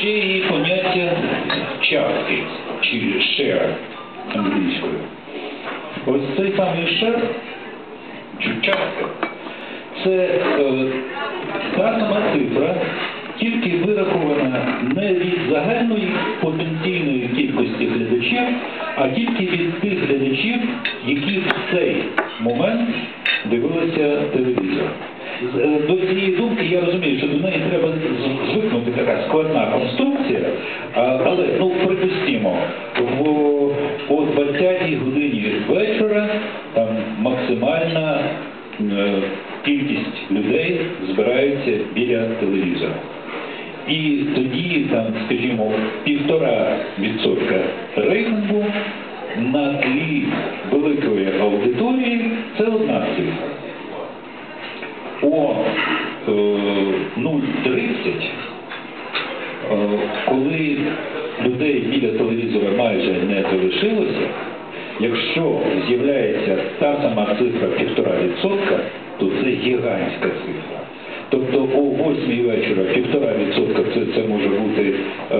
ще і поняття чарки чи share англійською. Ось цей самий share, чи чарка це е, та сама цифра, тільки вирахована не від загальної потенційної кількості глядачів, а тільки від тих глядачів, які в цей момент дивилися телевізор. Е, До цієї думки я розумію, що до неї треба звикнути така складна конструкція, але ну припустімо, в о 20-й годині вечора там максимальна е, кількість людей збирається біля телевізора. І тоді, там, скажімо, півтора відсотка рейтингу на тлі великої аудиторії це одна цифра. О е, 0,30, е, коли людей біля телевізора майже не залишилося, якщо з'являється та сама цифра півтора відсотка, то це гігантська цифра. Тобто о 8 вечора півтора відсотка це, це може бути е,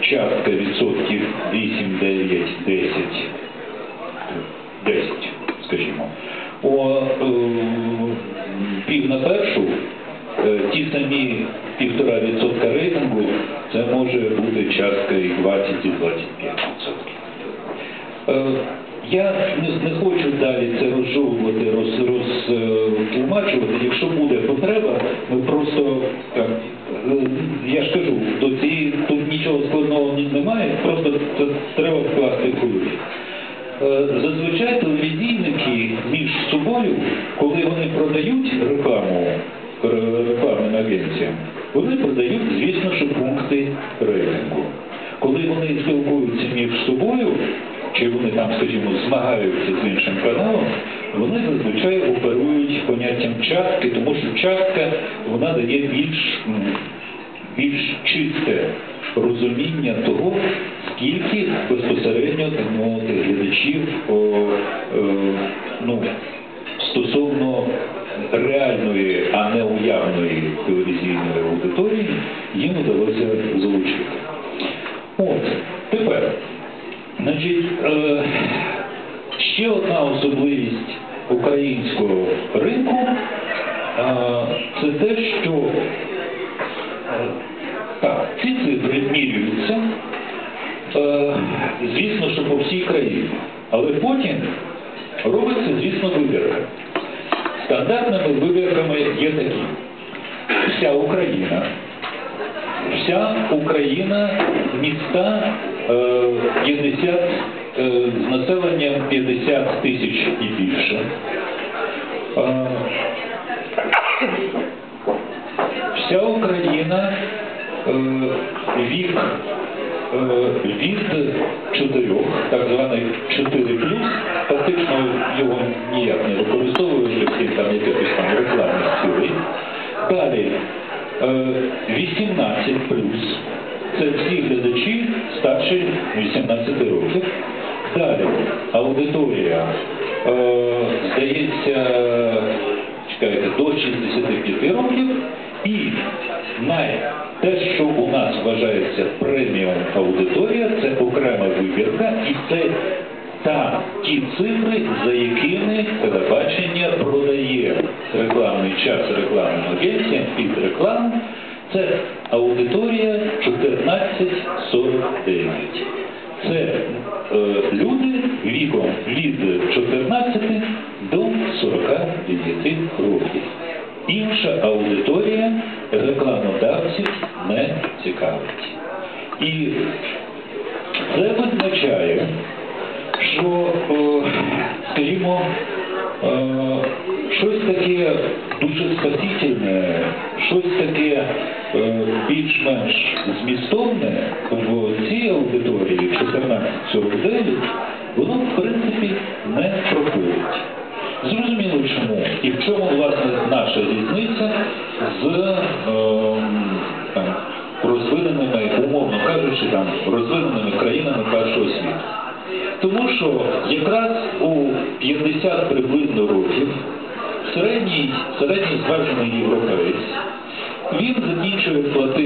частка відсотків 8, 9, 10, 10, скажімо. О е, пів на першу е, ті самі півтора відсотка рейтингу це може бути частка і 20 і 25 відсотків. Е, Я не, не хочу далі це розжовувати, роз, розтлумачувати. Якщо буде потреба, ми просто так, е, я ж кажу, до цієї тут нічого складного немає, просто це треба вкласти в. Е, Зазвичай телевізійники між собою, коли вони продають рекламу рекламним агенціям, вони продають, звісно, що пункти рейтингу. Коли вони спілкуються між собою, чи вони там, скажімо, змагаються з іншим каналом, вони зазвичай оперують поняттям частки, тому що частка вона дає більш більш чисте розуміння того, скільки безпосередньо мовити, глядачів о, е, ну, стосовно реальної, а не уявної телевізійної аудиторії їм вдалося залучити. От, тепер, значить, е, ще одна особливість українського ринку е, це те, що е, так, ці цифри мірюються, е, звісно, що по всій країні, але потім робиться, звісно, вибірка. Стандартними вибірками є такі. Вся Україна, вся Україна, міста е, 50 е, з населенням 50 тисяч і більше. Е, Вся Україна е, вік від 4, так званий 4 фактично його ніяк не використовують всіх там якихось там рекламних цілей. Далі е, 18 це всі глядачі старші 18 років. Аудиторія, е, здається, чекайте, до 65 років. І най, те, що у нас вважається преміум аудиторія, це окрема вибірка і це та ті цифри, за якими телебачення продає рекламний час рекламним агенціям 45 років. Інша аудиторія рекламодавців не цікавить. І це визначає, що, скажімо, е, щось таке дуже спасительне, щось таке е, більш-менш змістовне в цій аудиторії 1449, воно в принципі не проходить. Зрозуміло чому. І в чому, власне, наша різниця з ем, там, розвиненими, умовно кажучи, там, розвиненими країнами першого світу. Тому що якраз у 50 приблизно років середній, середній зважений європейць Він закінчує платити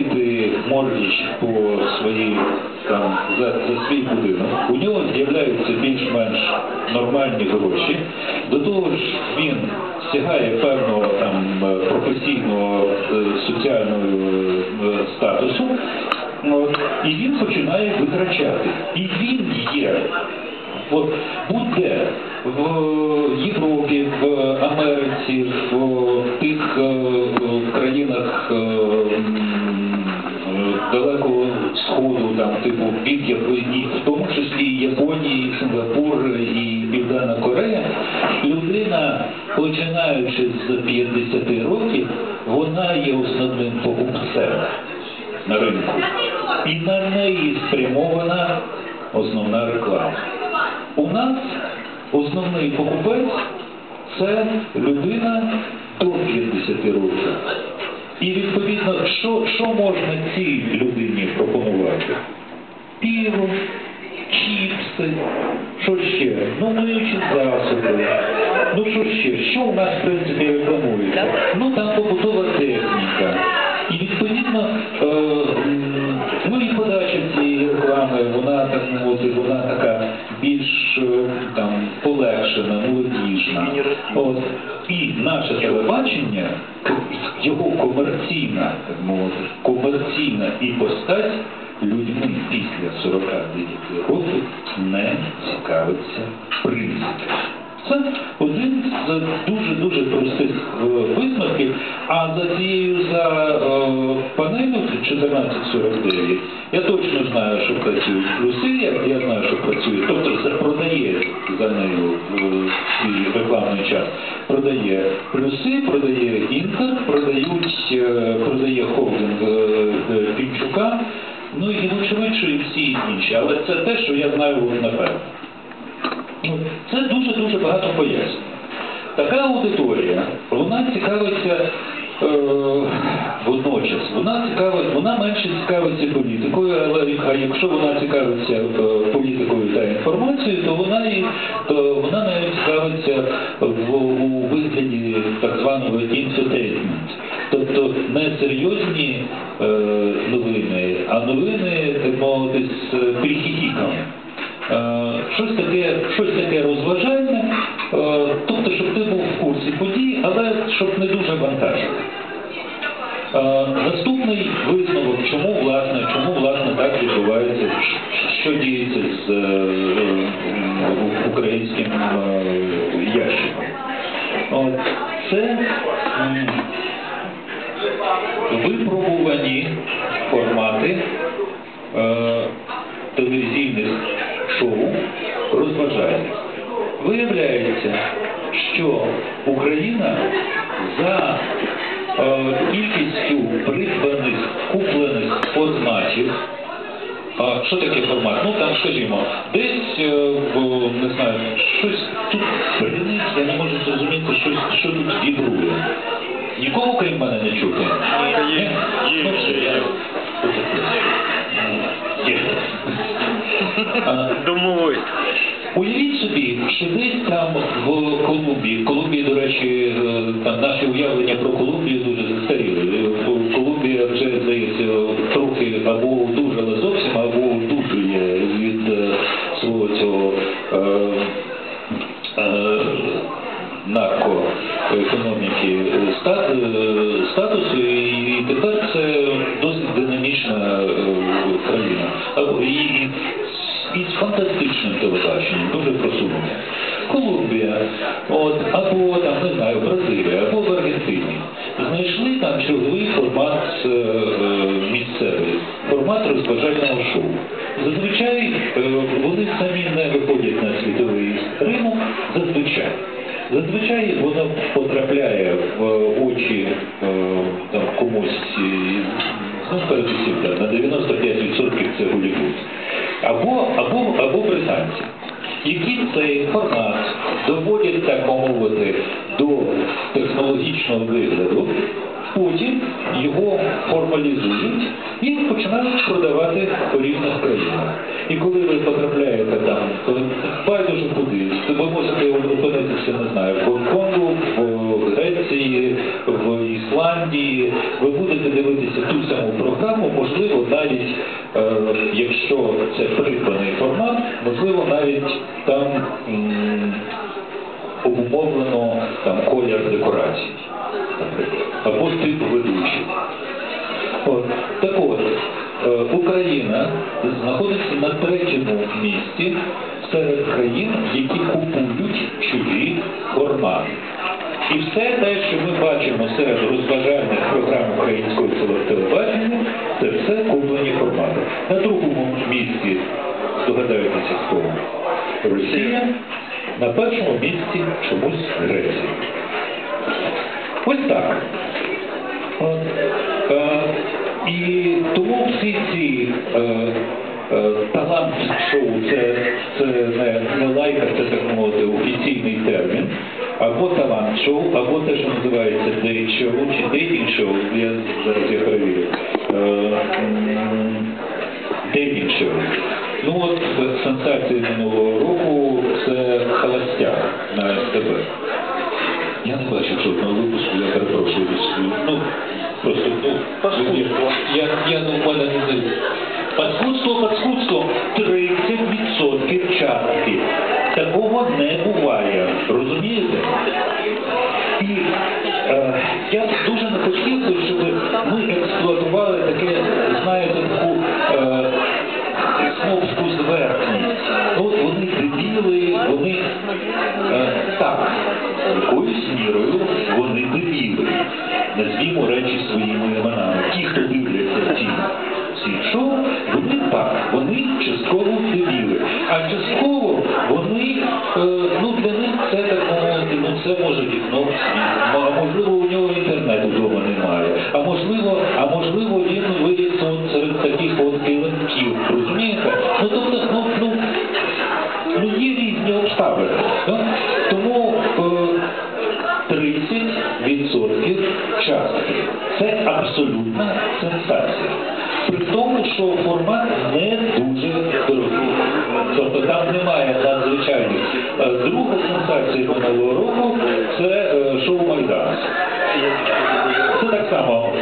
моргіч по своїй там за, за свій будинок. У нього з'являються більш-менш нормальні гроші. До того ж, він сягає певного там е, професійного е, соціального е, статусу. От, і він починає витрачати. І він є От будь-де в Європі, в Америці, в тих країнах далекого сходу, там типу від Японії, в тому числі Японії, Сингапур і Південна Корея, людина, починаючи з 50 років, вона є основним покупцем на ринку. І на неї спрямована основна реклама. У нас основний покупець це людина до 50 років. І відповідно, що, що можна цій людині пропонувати? Піво, чіпси, що ще? Ну, миючі засоби. Ну що ще? Що у нас, в принципі, рекламується? Ну там побутова техніка. І відповідно, е, ну і подача цієї реклами, вона так мовити, вона така більш е, там полегшена, молодіжна. От. І наше телебачення, його комерційна, так мовити, комерційна іпостась людьми після 49 років не цікавиться принципом. Це один з дуже-дуже простих е. А за цією за е, панелью 1449 я точно знаю, що працюють плюси, я, знаю, що працює, тобто це продає за нею е, свій рекламний час. Продає плюси, продає інтер, продають, е, продає холдинг Пінчука, ну і вочевидь, і всі інші. Але це те, що я знаю напевно. Ну, Це дуже-дуже багато пояснень. Така аудиторія, вона цікавиться е, водночас, вона цікавить, вона менше цікавиться політикою, але а якщо вона цікавиться е, політикою та інформацією, то вона і то вона навіть цікавиться в у вигляді так званого інфотеймент. Тобто не серйозні е, новини, а новини, так мовити, з прихихіком. Е, щось таке, щось таке але щоб не Ну десь е, не знаю, щось тут бринить, я не можу зрозуміти, щось, що тут вібрує. Нікого крім мене не чути? Є, є, є, Домовий. Уявіть собі, що десь там в Колумбії, в Колумбії, до речі, е, там наші уявлення про Колумбію дуже застаріли. Е, Колумбія вже здається трохи або одужала зовсім, або там, не знаю, Бразилія, або в Аргентині. Знайшли там черговий формат е, е, місцевий, формат розважального шоу. Зазвичай е, вони самі не виходять на світовий ринок, зазвичай. Зазвичай воно потрапляє в очі там, комусь, ну, передусім на 95% це Голлівуд. Або, або, або британці, які цей формат доводять, так мовити, до технологічного вигляду, потім його формалізують і починають продавати по різних країнах. І коли ви потрапляєте там, коли байдуже куди, то ви можете опинитися, не знаю, в Гонконгу, в Греції, в Ісландії, ви будете дивитися ту саму програму, можливо навіть, е, якщо це придбаний формат, можливо навіть там обумовлено там колір декорацій, наприклад, або тип ведучих. От. Так от, е, Україна знаходиться на третьому місці серед країн, які купують чужі формати. І все те, що ми бачимо серед розважальних програм українського телебачення, це все куплені формати. На другому місці, здогадаєтеся хто? Росія, на першому місці чомусь Греція. Ось так. От, е, і тому всі ці е, е, талант-шоу, це, це не, не лайка, це так мовити офіційний термін, або талант-шоу, або те, що називається дейт-шоу чи дейтінг-шоу, я зараз я перевірю. Дейтінг-шоу. Ну от е, сенсація минулого року це холостяк на СТБ. Я не бачив жодного випуску, я перепрошую. Ну, просто, ну, Паскудство. Я, я ну, в мене не дивлюсь. Паскудство, паскудство, 30% частки. Такого не буває. Розумієте? І е, я дуже не хотів би, щоб ми експлуатували таке, знаєте, таку е, снобську зверхність. От вони дебіли, вони е, так, якоюсь мірою вони дебіли. Назвімо речі своїми іменами. Ті, хто дивляться ці, ці шоу, вони так, вони частково дебіли. А частково вони, е, ну для них це так мовити, ну це може вікно в світ. А можливо, у нього інтернету вдома немає. А можливо, а можливо, він виріс формат не дуже дорогий. Тобто там немає надзвичайних. Е, Друга сенсація минулого року це е, шоу Майдан. Це так само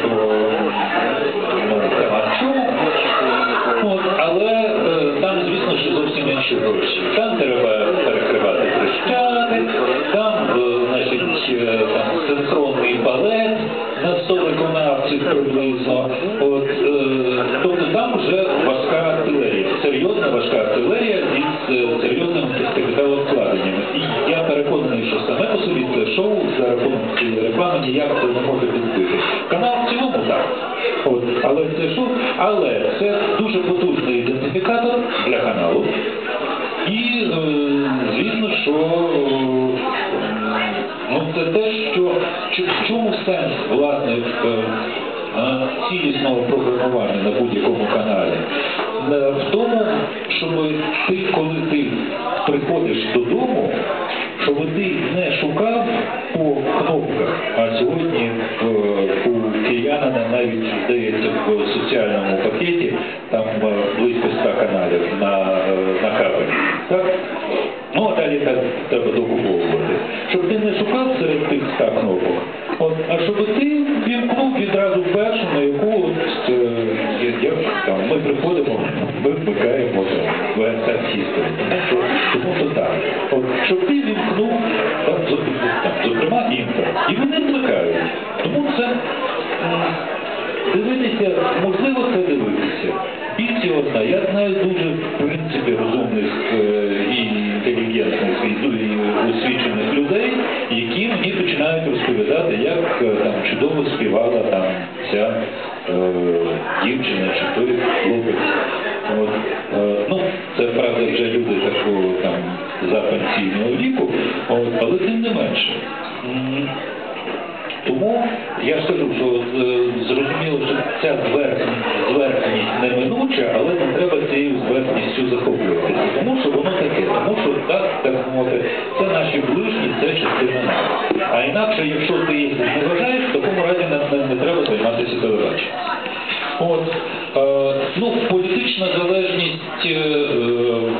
Е, щоб ти, коли ти приходиш додому, щоб ти не шукав по кнопках, а сьогодні е, у киянина навіть здається в соціальному пакеті там е, близько 100 каналів на, е, на кабелі. Так? Ну, а далі так треба докуповувати. Щоб ти не шукав серед тих 100 кнопок, от, а щоб ти вімкнув відразу першу, на яку от, е, я, там, ми приходимо, ми вмикаємо там, VSM History. Тому що, так. От, щоб ти вімкнув, там, там, зокрема, інтер. І вони вмикають. Тому це дивитися, можливо, це дивитися. Більці одна, я знаю дуже, в принципі, розумних е, і інтелігентних і, ну, і освічених людей, чудово співала там ця е, дівчина чи той хлопець. От, е, ну, це правда вже люди такого там запенсійного віку, от, але тим не менше. Тому я ж кажу, що е, зрозуміло, що ця зверхність, зверхність неминуча, але не треба цією зверхністю захоплюватися. Тому що воно таке, тому що так, так мовити, це наші ближні, це частина нас. Інакше, якщо ти не вважаєш, в такому разі не, не, не треба займатися телебаченням. От, е, ну, політична залежність е, е,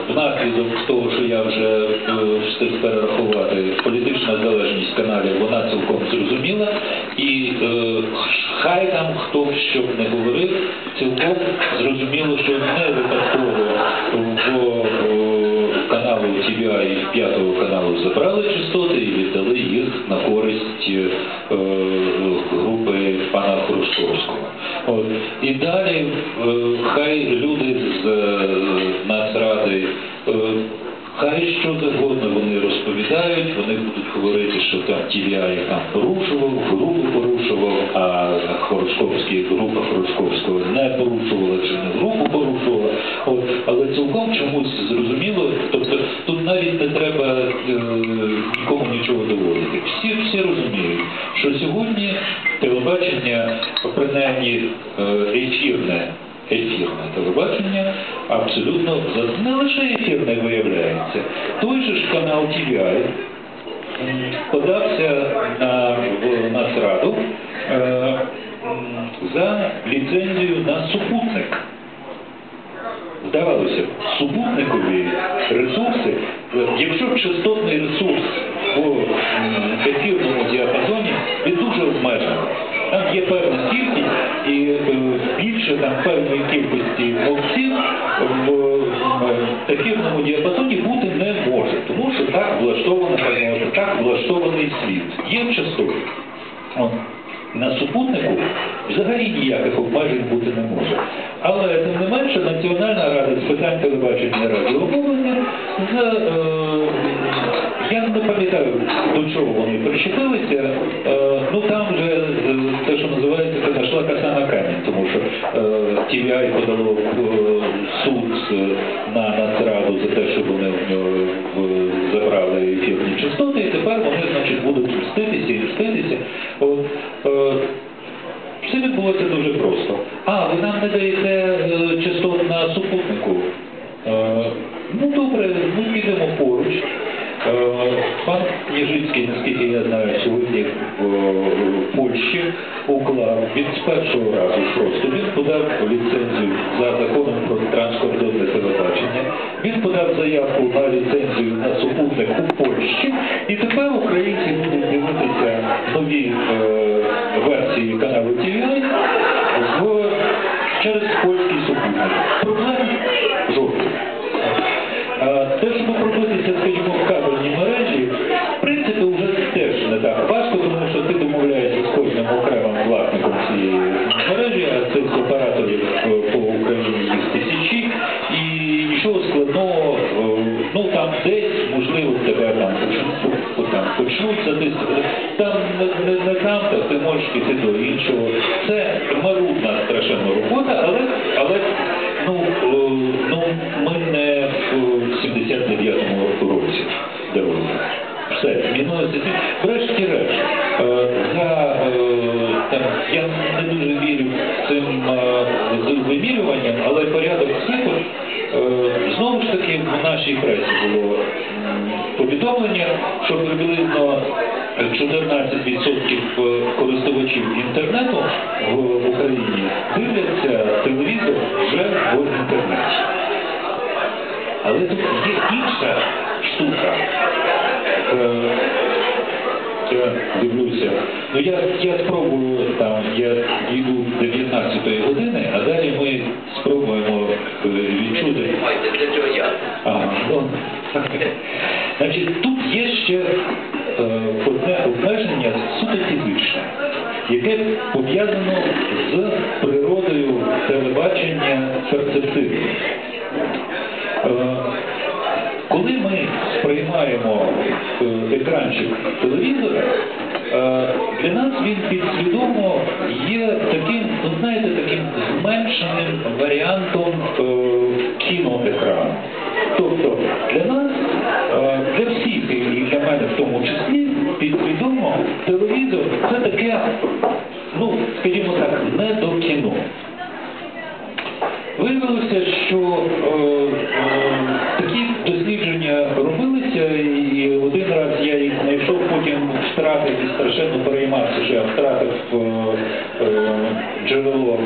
внаслідок того, що я вже е, перерахувати, політична залежність каналів, вона цілком зрозуміла. І е, хай там хто що не говорив, цілком зрозуміло, що не випадково в е, TVI і п'ятого каналу забрали частоти і віддали їх на користь е, групи пана Хрущовського. От. І далі е, хай люди з е, Нацради е, Хай що завгодно вони розповідають, вони будуть говорити, що там TVI там порушував, групу порушував, а Хоросковський, група Хоросковського не порушувала чи не групу порушувала. От, але цілком чомусь зрозуміло, тобто тут навіть не треба е, нікому нічого доводити. Всі, всі розуміють, що сьогодні телебачення, принаймні ефірне, ефірне телебачення абсолютно не лише ефірне виявляється. Той же ж канал TVI подався на в Нацраду е, за ліцензію на супутник. Здавалося супутникові ресурси, якщо частотний ресурс м, ефірному діапазоні, він дуже обмежений. Там є певна кількість і е, більше там певної кількості мовців в ефірному діапазоні бути не може, тому що так влаштована прогноза, так влаштований світ. Є частоти. От. На супутнику взагалі ніяких обмежень бути не може. Але тим не менше Національна рада з питань телебачення і радіомовлення е, я не пам'ятаю до чого вони причепилися. Е, ну там вже е, те, що називається, це знайшла коса на камінь, тому що TVI подало е, суд е, на Нацраду за те, що вони в нього забрали ефірні частоти, і тепер вони, значить, будуть мститися і мститися. Все відбулося дуже просто. А, ви нам не даєте частот на супутнику. Єжицький, наскільки я знаю, сьогодні в, в Польщі уклав від першого разу просто. Він подав ліцензію за законом про транскордонне телебачення. Він подав заявку на ліцензію на супутник у Польщі. І тепер українці будуть дивитися нові е, версії каналу то ти можеш піти до іншого. Це марудна страшенна робота, але, але ну, е, ну, ми не в 79-му році дороги. Все, змінилося. Врешті-решт, е, за, е, там, я не дуже вірю цим вимірюванням, але порядок цифр, знову ж таки в нашій пресі було повідомлення, що приблизно 14% користувачів інтернету в, Україні дивляться телевізор вже в інтернеті. Але тут є інша штука. Е, Я дивлюся. Ну я, я спробую там, я йду 19 години, а далі ми спробуємо е, відчути. Ага, ну, Значить, тут є ще е, одне обмеження суто фізичне, яке пов'язано з природою телебачення перцептивного. Е, коли ми сприймаємо е, екранчик телевізора, е, для нас він підсвідомо є таким, ну знаєте, таким зменшеним варіантом е, кіноекрану. Тобто для нас, е, для всіх, в тому числі, підсвідомо телевізор це таке, ну, скажімо так, не до кіно. Виявилося, що е, е, такі дослідження робилися, і один раз я їх знайшов, потім втратив і страшенно переймався, що я втратив е, е, джерело,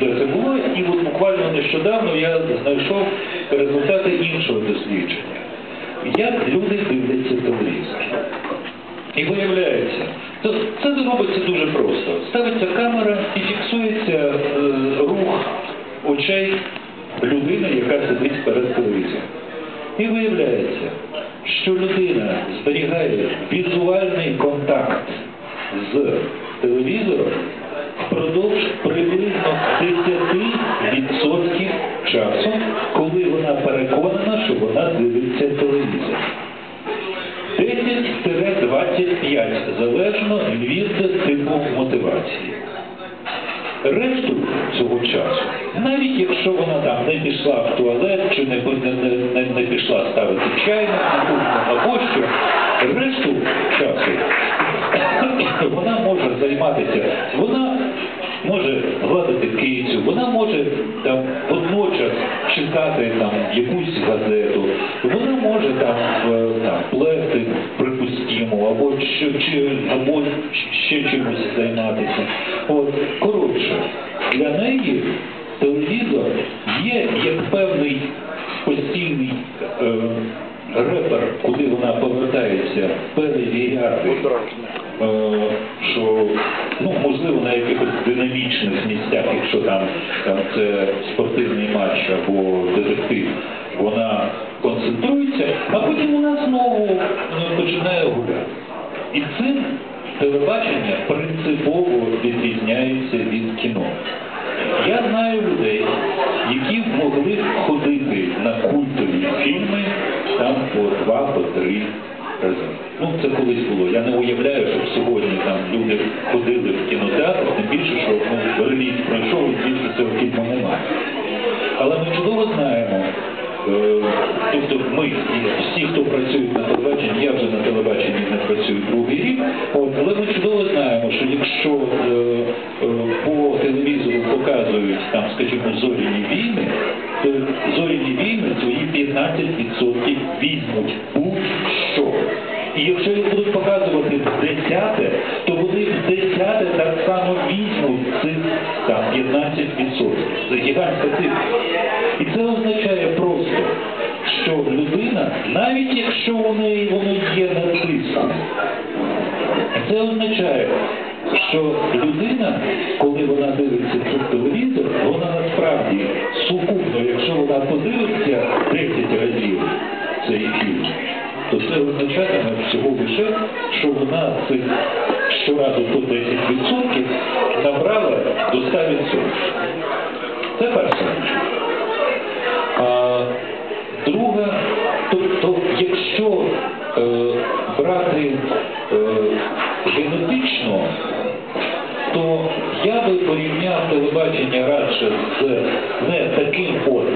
де це було, і от буквально нещодавно я знайшов результати іншого дослідження. Як люди дивляться телевізор. І виявляється, то це робиться дуже просто. Ставиться камера і фіксується е, рух очей людини, яка сидить перед телевізором. І виявляється, що людина зберігає візуальний контакт з телевізором впродовж приблизно 10% часу, коли вона переконана, що вона дивиться телевізор. 10-25 залежно від типу мотивації. Решту цього часу, навіть якщо вона там не пішла в туалет чи не, не, не, не пішла ставити чайник на кухню або що, решту часу вона може займатися, вона може гладити кицю, вона може там водночас читати або чи, або ще чимось займатися. От, коротше, для неї телевізор є як певний постійний е, репер, куди вона повертається перевіряти, е, що ну, можливо на якихось динамічних місцях, якщо там, там це спортивний матч або детектив, вона концентрується, а потім вона знову е, починає гуляти. І цим телебачення принципово відрізняється від кіно. Я знаю людей, які могли ходити на культові фільми там по два, по три рази. Ну, це колись було. Я не уявляю, щоб сьогодні там люди ходили в кінотеатр, тим більше, що ну, реліз пройшов і більше цього фільму немає. Але ми чудово знаємо, тобто ми, всі, хто працюють на телебаченні, я вже на телебаченні не працюю другий рік, але ми чудово знаємо, що якщо е, е, по телевізору показують там, скажімо, зоряні війни, то зоряні війни свої 15% візьмуть будь-що. І якщо їх будуть показувати в десяте, то вони в десяте так само візьмуть цих там 15%. Це гігантська цифра. І це означає просто, що людина, навіть якщо у неї воно є на тиску, це означає, що людина, коли вона дивиться цей телевізор, вона насправді сукупно, якщо вона подивиться 10 разів цей фільм, то це означатиме всього лише, що вона цих щоразу по 10% набрала до 100%. Це перша річ. А друга, тобто, якщо е, брати е, генетично, то я би порівняв телебачення радше з не таким от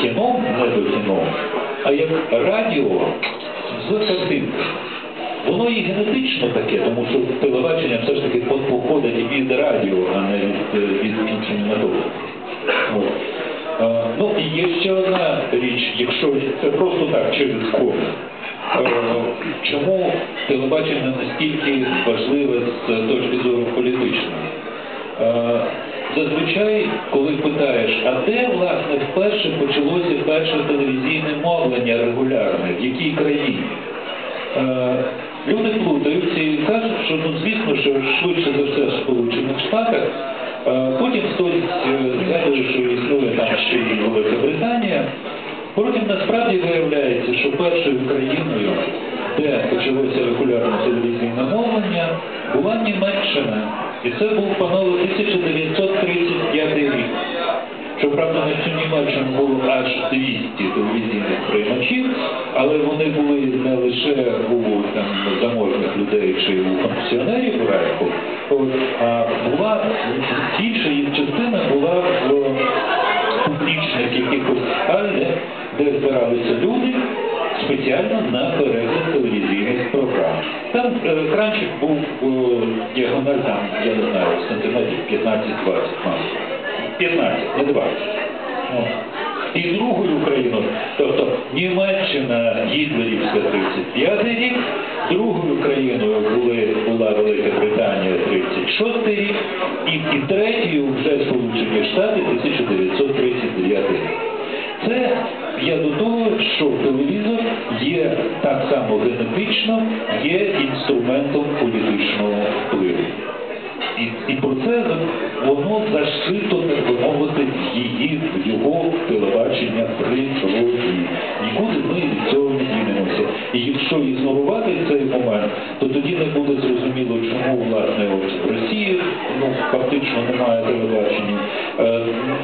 кіном, не до кіно, а як радіо з картинкою. Воно і генетично таке, тому що телебачення все ж таки по- походить від радіо, а не від, е, від кінематографу. Ну і є ще одна річ, якщо це просто так через. Е, Чому телебачення настільки важливе з точки зору політичної? Зазвичай, коли питаєш, а де власне вперше почалося перше телевізійне мовлення регулярне, в якій країні? Е, Люди плутаються і кажуть, що ну звісно, що швидше за все в Сполучених Штатах. Е, Потім хтось е, згадує, що існує там ще і Велика Британія. Потім насправді виявляється, що першою країною, де почалося регулярне телевізійне мовлення, була Німеччина. І це був панове 1935 рік. Щоправда, на цю Німеччину було аж 200 телевізійних приймачів, але вони були не лише у там, заможних людей чи у пенсіонерів в Райху, а була більша їх частина була в публічних якихось спальнях, де збиралися люди спеціально на перегляд телевізійних програм. Там е, екранчик був е, діагональ, там, я не знаю, сантиметрів 15-20 15, не 20. О. І другою країною, тобто Німеччина Гітлерівська 35 рік, другою країною були, була Велика Британія 36 рік, і, і третьою вже Сполучені Штати 1939 рік. Це я до того, що телевізор є так само генетично, є інструментом політичного впливу. і, і про це воно зашито, так би мовити, в її, в його телебачення трилогії. Фактично немає телебачення. Е,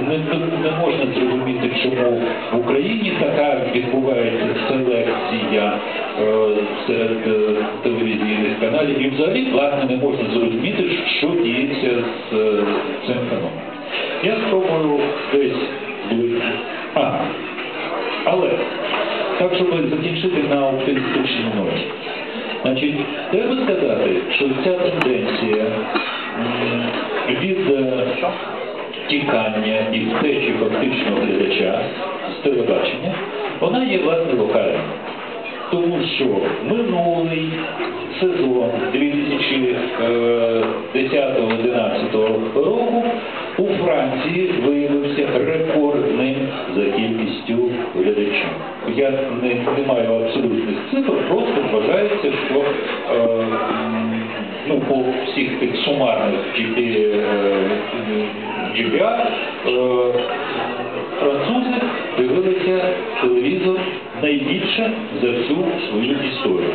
Не, не- можна зрозуміти, чому в Україні така відбувається селекція е, серед е, телевізійних каналів, і взагалі власне не можна зрозуміти, що діється з цим феноменом. Я спробую десь ближче. А, але так, щоб закінчити на оптимістичній ноті. Значить, треба сказати, що ця і втечі фактично глядача з телебачення, вона є власне локальною. Тому що минулий сезон 2010-2011 року у Франції виявився рекордним за кількістю глядачів. Я не, не маю абсолютних цифр, просто вважається, що е, ну, по всіх тих сумарних е, GPA, е, французи дивилися телевізор найбільше за всю свою історію.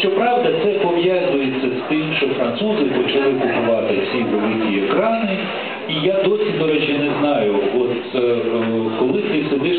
Щоправда, це пов'язується з тим, що французи почали купувати ці великі екрани, і я досі, до речі, не знаю, от е, е, коли ти сидиш